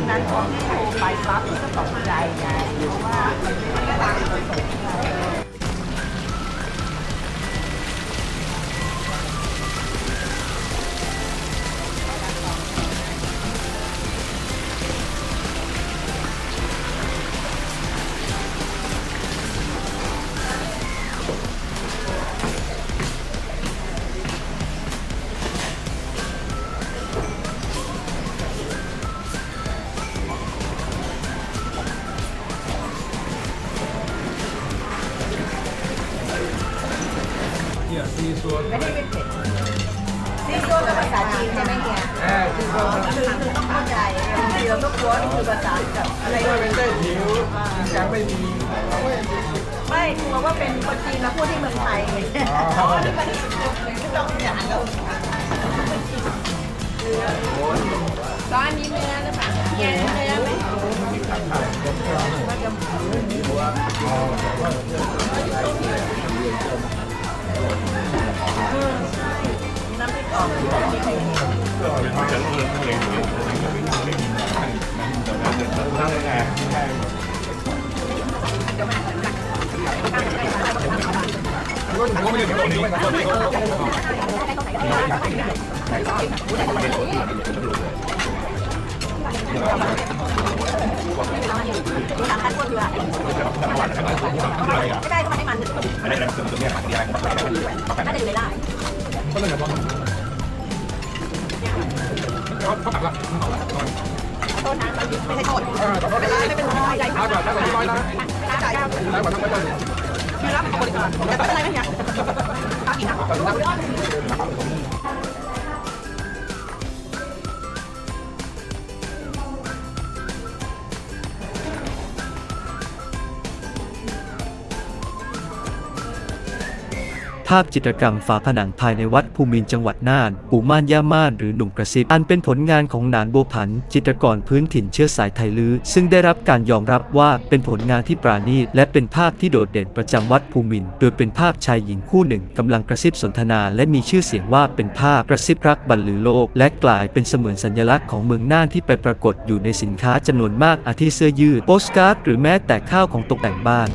วันนั้นตอที่โทรไปปั๊บก็ตกใจไงเพราะว่า ซีซัวไม่ได้เป็นเผ็ดซีซัวเป็นภาษาจีนใช่ไหมเฮียแอบซีซัวคือคือต้องเข้าใจบางทีเราก็กลัวนี่คือภาษาแบบอะไรไม่เป็นได้ผิวยังไม่มีไม่กลัวว่าเป็นคนจีนมาพูดที่เมืองไทยไงอ๋อที่มันไม่ต้องอย่างเราร้านนี้เนื้อหรือเปล่าแกงเนื้อไหม ทางการพวกอยู่อะไม่ได้ก็มันให้มันน่าจะอยู่ในไล่ก็เลยแบบว่าโทษนะไม่ใช่โทษเออแต่ก็ไม่ได้เป็นไรไม่เป็นไรใจถ้าแบบถ้าแบบที่น้อยนะใจแล้วกว่า ทั้งไม่ได้คือรับบริการไม่เป็นไรไม่เนี่ยต ภาพจิตรกรรมฝาผนังภายในวัดภูมินจังหวัดน่าน ปู่ม่านย่าม่านหรือหนุ่มกระซิบ อันเป็นผลงานของนานโบผัน จิตรกรพื้นถิ่นเชื้อสายไทยลื้อซึ่งได้รับการยอมรับว่าเป็นผลงานที่ปราณีตและเป็นภาพที่โดดเด่นประจำวัดภูมิน โดยเป็นภาพชายหญิงคู่หนึ่งกำลังกระซิบสนทนา และมีชื่อเสียงว่าเป็นภาพกระซิบรักบรรลือโลก และกลายเป็นเสมือนสัญลักษณ์ของเมืองน่านที่ไปปรากฏอยู่ในสินค้าจำนวนมากอาทิเสื้อยืดโปสการ์ดหรือแม้แต่ข้าวของตกแต่งบ้าน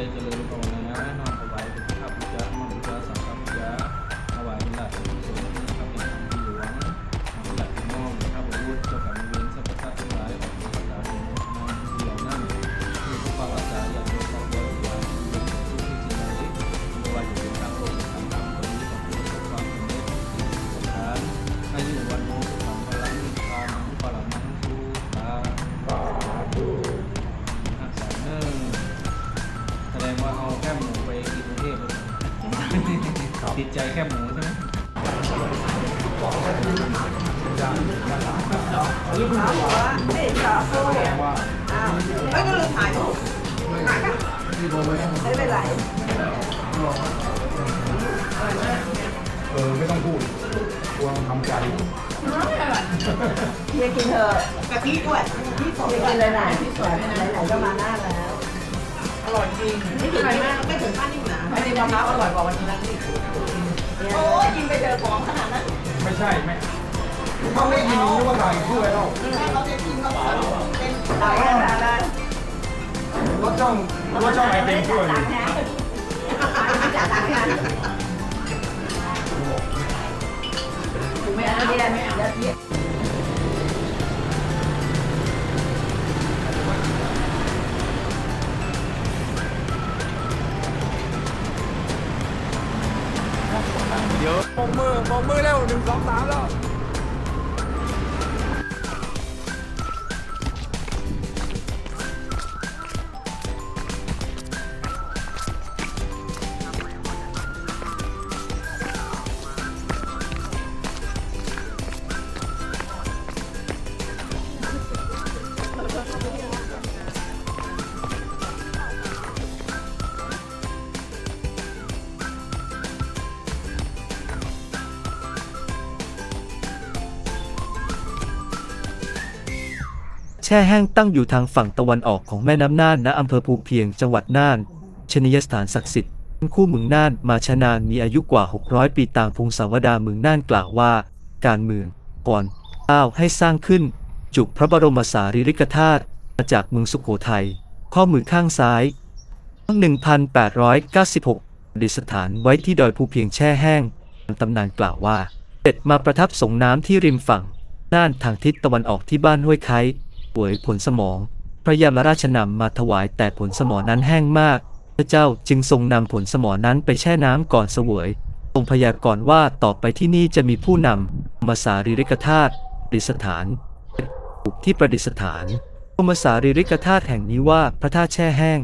saya telur kawan-kawan ติดใจแค่หมูใช่ไหมลูกค้าบอกว่าเฮ้ยชาโซ่อ้าวไม่ก็ลืมถ่ายรูปถ่ายปะไม่เป็นไรเออไม่ต้องพูดกลัวมันทำใจเฮียกินเถอะกะทิด้วยพี่สดเฮียกินเลยไหนพี่สดไหนๆก็มาหน้าแล้ว อร่อยจริงไม่ถึงไม่ถึงขั้นนิ่ มหนาไม่ได้มะพร้าวอร่อยกว่าวันนี้นะพี่โอ้ยกินไปเจอของขนาดนั้นไม่ใช่ไม่เขาไม่กินนึกว่าใส่ถ้วยแล้วเขาจะกินเขาบอกเป็นอะไรอะไรรสช่องรสช่องไอติมถ้วยนี่จากต่างกันไม่เอาเรียนไม่เอา ช่แห้งตั้งอยู่ทางฝั่งตะวันออกของแม่น้ำน่านณอำเภอภูเพียงจังหวัดน่าน ชนิยสถานศักดิ์สิทธิ์คู่เมืองน่านมาชนานมีอายุกว่า 600 ปีต่างพงศาวดารเมืองน่านกล่าวว่า การเมืองก่อนเก้าให้สร้างขึ้น จุพระบรมสารีริกธาตุมาจากเมืองสุโขทัยข้อมือข้างซ้าย 1896ประดิษฐานไว้ที่ดอยภูเพียงแช่แห้งตำนานกล่าวว่าเด็จมาประทับสงน้ำที่ริมฝั่งน่านทางทิศตะวันออกที่บ้านห้วยไค ป่วยผลสมอง พระยามราชนำมาถวายแต่ผลสมอนั้นแห้งมาก พระเจ้าจึงทรงนำผลสมอนั้นไปแช่น้ำก่อนเสวยทรงพยากรณ์ว่าต่อไปที่นี่จะมีผู้นำมาสาริริกธาตุประดิษฐานที่ประดิษฐานพระมสารีริกธาตุแห่งนี้ว่าพระธาตุแช่แห้ง